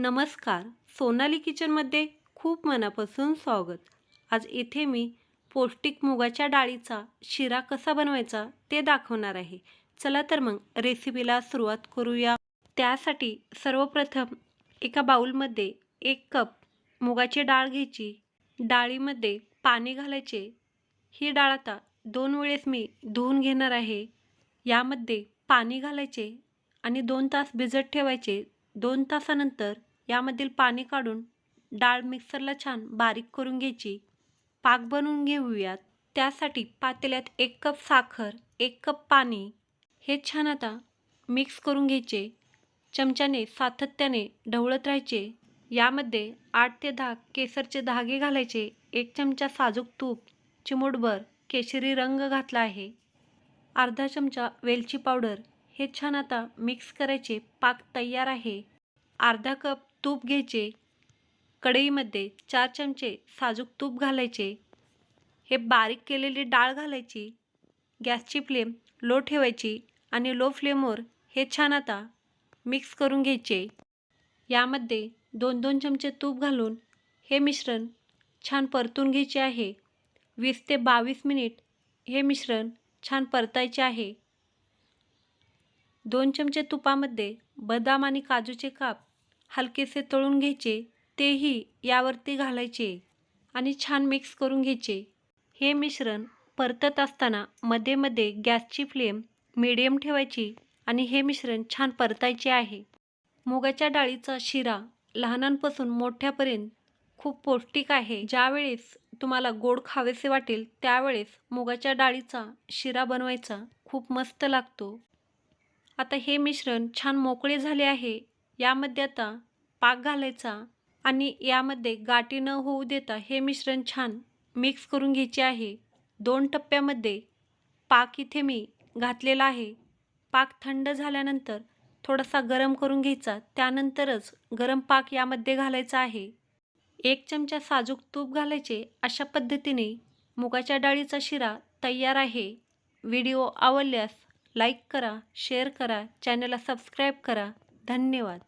नमस्कार. सोनाली किचनमध्ये खूप मनापासून स्वागत. आज इथे मी पौष्टिक मुगाच्या डाळीचा शिरा कसा बनवायचा ते दाखवणार आहे. चला तर मग रेसिपीला सुरुवात करूया. त्यासाठी सर्वप्रथम एका बाऊलमध्ये एक कप मुगाची डाळ घ्यायची. डाळीमध्ये पाणी घालायचे. ही डाळ आता दोन वेळेस मी धुवून घेणार आहे. यामध्ये पाणी घालायचे आणि दोन तास भिजत ठेवायचे. दोन तासानंतर यामधील पाणी काढून डाळ मिक्सरला छान बारीक करून घ्यायची. पाक बनवून घेऊयात. त्यासाठी पातेल्यात एक कप साखर एक कप पाणी. हे छान आता मिक्स करून घ्यायचे. चमच्याने सातत्याने ढवळत राहायचे. यामध्ये आठ ते दहा केसरचे धागे घालायचे. एक चमचा साजूक तूप चिमूटभर केशरी रंग घातला आहे. अर्धा चमचा वेलची पावडर. हे छान आता मिक्स करायचे. पाक तयार आहे. अर्धा कप तूप घ्यायचे. कढईमध्ये चार चमचे साजूक तूप घालायचे. हे बारीक केलेली डाळ घालायची. गॅसची फ्लेम लो ठेवायची आणि लो फ्लेमवर हे छान आता मिक्स करून घ्यायचे. यामध्ये दोन दोन चमचे तूप घालून हे मिश्रण छान परतून घ्यायचे आहे. वीस ते बावीस मिनिट हे मिश्रण छान परतायचे आहे. दोन चमचे तुपामध्ये बदाम आणि काजूचे काप हलकेसे तळून घ्यायचे तेही यावरती घालायचे आणि छान मिक्स करून घ्यायचे. हे मिश्रण परतत असताना मध्ये मध्ये गॅसची फ्लेम मिडियम ठेवायची आणि हे मिश्रण छान परतायचे आहे. मुगाच्या डाळीचा शिरा लहानांपासून मोठ्यापर्यंत खूप पौष्टिक आहे. ज्यावेळेस तुम्हाला गोड खावेसे वाटेल त्यावेळेस मुगाच्या डाळीचा शिरा बनवायचा खूप मस्त लागतो. आता हे मिश्रण छान मोकळे झाले आहे. यामध्ये आता पाक घालायचा आणि यामध्ये गाठी न होऊ देता हे मिश्रण छान मिक्स करून घ्यायचे आहे. दोन टप्प्यामध्ये पाक इथे मी घातलेला आहे. पाक थंड झाल्यानंतर थोडासा गरम करून घ्यायचा. त्यानंतरच गरम पाक यामध्ये घालायचा आहे. एक चमचा साजूक तूप घालायचे. अशा पद्धतीने मुगाच्या डाळीचा शिरा तयार आहे. व्हिडिओ आवडल्यास लाईक करा शेअर करा चॅनलला सबस्क्राईब करा. धन्यवाद.